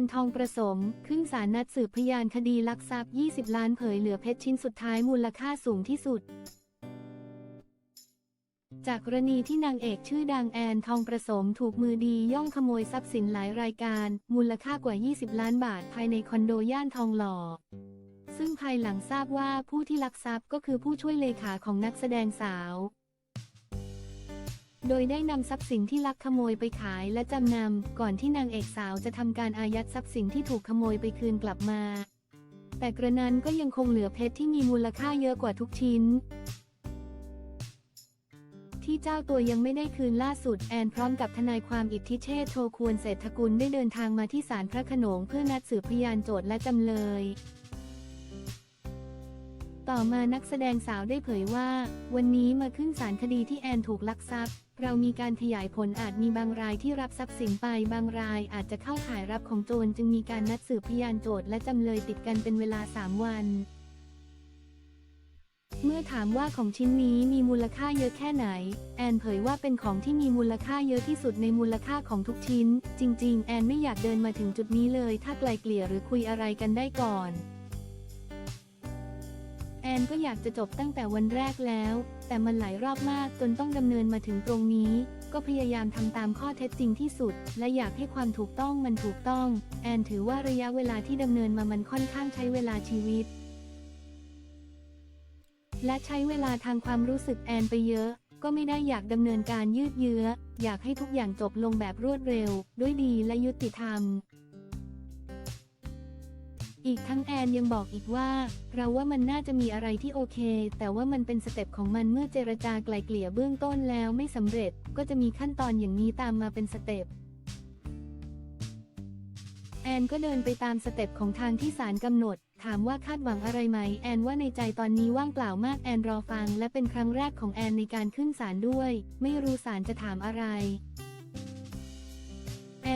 นทองประสม ขึ้นศาลนัดสืบพยานคดีลักทรัพย์ 20 ล้านเผยเหลือเพชรชิ้นสุดท้ายมูลค่าสูงที่สุด จากกรณีที่นางเอกชื่อดังแอนทองประสมถูกมือดีย่องขโมยทรัพย์สินหลายรายการ มูลค่ากว่า 20 ล้านบาทภายในคอนโดย่านทองหล่อซึ่งภายหลังทราบว่าผู้ที่ลักทรัพย์ก็คือผู้ช่วยเลขาของนักแสดงสาว โดยได้นำทรัพย์สินที่ลักขโมยไปขายและจำนำ ก่อนที่นางเอกสาวจะทำการอายัดทรัพย์สินที่ถูกขโมยไปคืนกลับมา แต่กระนั้นก็ยังคงเหลือเพชรที่มีมูลค่าเยอะกว่าทุกชิ้น ที่เจ้าตัวยังไม่ได้คืนล่าสุดแอนพร้อมกับทนายความอิทธิเชษโชควรเศรษฐกุลได้เดินทางมาที่ศาลพระโขนงเพื่อนัดสืบพยานโจทและจำเลย ต่อมานักแสดงสาวได้เผยว่า วันนี้มาขึ้นศาลคดีที่แอนถูกลักทรัพย์ เรามีการขยายผลอาจมีบางรายที่รับทรัพย์สินไปบางรายอาจจะเข้าข่ายรับของโจรจึงมีการนัดสืบพยานโจทย์และจำเลยติดกันเป็นเวลา 3 วัน เมื่อถามว่าของชิ้นนี้มีมูลค่าเยอะแค่ไหน แอนเผยว่าเป็นของที่มีมูลค่าเยอะที่สุดในมูลค่าของทุกชิ้น จริง ๆ แอนไม่อยากเดินมาถึงจุดนี้เลย ถ้าไกลเกลี่ยหรือคุยอะไรกันได้ก่อน แอนก็อยากจะจบตั้งแต่วันแรกแล้ว แต่มันหลายรอบมากจนต้องดำเนินมาถึงตรงนี้ ก็พยายามทำตามข้อเท็จจริงที่สุด และอยากให้ความถูกต้องมันถูกต้อง แอนถือว่าระยะเวลาที่ดำเนินมามันค่อนข้างใช้เวลาชีวิต และใช้เวลาทางความรู้สึกแอนไปเยอะ ก็ไม่ได้อยากดำเนินการยืดเยื้อ อยากให้ทุกอย่างจบลงแบบรวดเร็ว ด้วยดีและยุติธรรม อีกทั้งแอนยังบอกอีกว่า เราว่ามันน่าจะมีอะไรที่โอเค แต่ว่ามันเป็นสเต็ปของมันเมื่อเจรจาไกลเกลี่ยเบื้องต้นแล้วไม่สำเร็จ ก็จะมีขั้นตอนอย่างนี้ตามมาเป็นสเต็ปแอนก็เดินไปตามสเต็ปของทางที่ศาลกำหนด ถามว่าคาดหวังอะไรไหม แอนว่าในใจตอนนี้ว่างเปล่ามากแอนรอฟัง และเป็นครั้งแรกของแอนในการขึ้นศาลด้วย ไม่รู้ศาลจะถามอะไร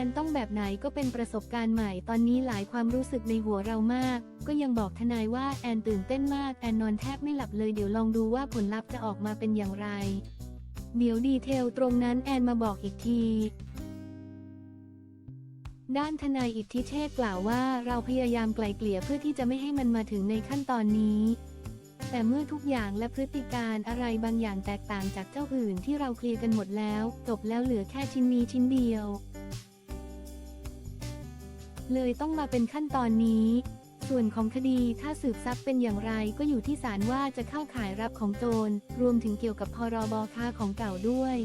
นต้องแบบไหนก็เป็นประสบการณ์ใหม่ ตอนนี้หลายความรู้สึกในหัวเรามาก ก็ยังบอกทนายว่าแอนตื่นเต้นมาก แอนนอนแทบไม่หลับเลยเดี๋ยวลองดูว่าผลลัพธ์จะออกมาเป็นอย่างไร เดี๋ยวดีเทลตรงนั้นแอนมาบอกอีกทีด้านทนายอิทธิเชษกล่าวว่าเราพยายามไกล่เกลี่ยเพื่อที่จะไม่ให้มันมาถึงในขั้นตอนนี้ แต่เมื่อทุกอย่างและพฤติการอะไรบางอย่างแตกต่างจากเจ้าอื่นที่เราเคลียร์กันหมดแล้ว จบแล้วเหลือแค่ชิ้นนี้ชิ้นเดียว เลยต้องมาเป็นขั้นตอนนี้ ส่วนของคดีถ้าสืบทรัพย์เป็นอย่างไรก็อยู่ที่ศาลว่าจะเข้าข่ายรับของโจร รวมถึงเกี่ยวกับพรบค้าของเก่าด้วย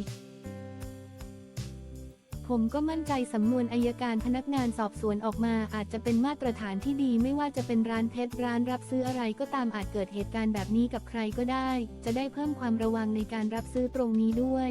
ผมก็มั่นใจสำนวนอายการพนักงานสอบสวนออกมาอาจจะเป็นมาตรฐานที่ดีไม่ว่าจะเป็นร้านเพชรร้านรับซื้ออะไรก็ตามอาจเกิดเหตุการณ์แบบนี้กับใครก็ได้ จะได้เพิ่มความระวังในการรับซื้อตรงนี้ด้วย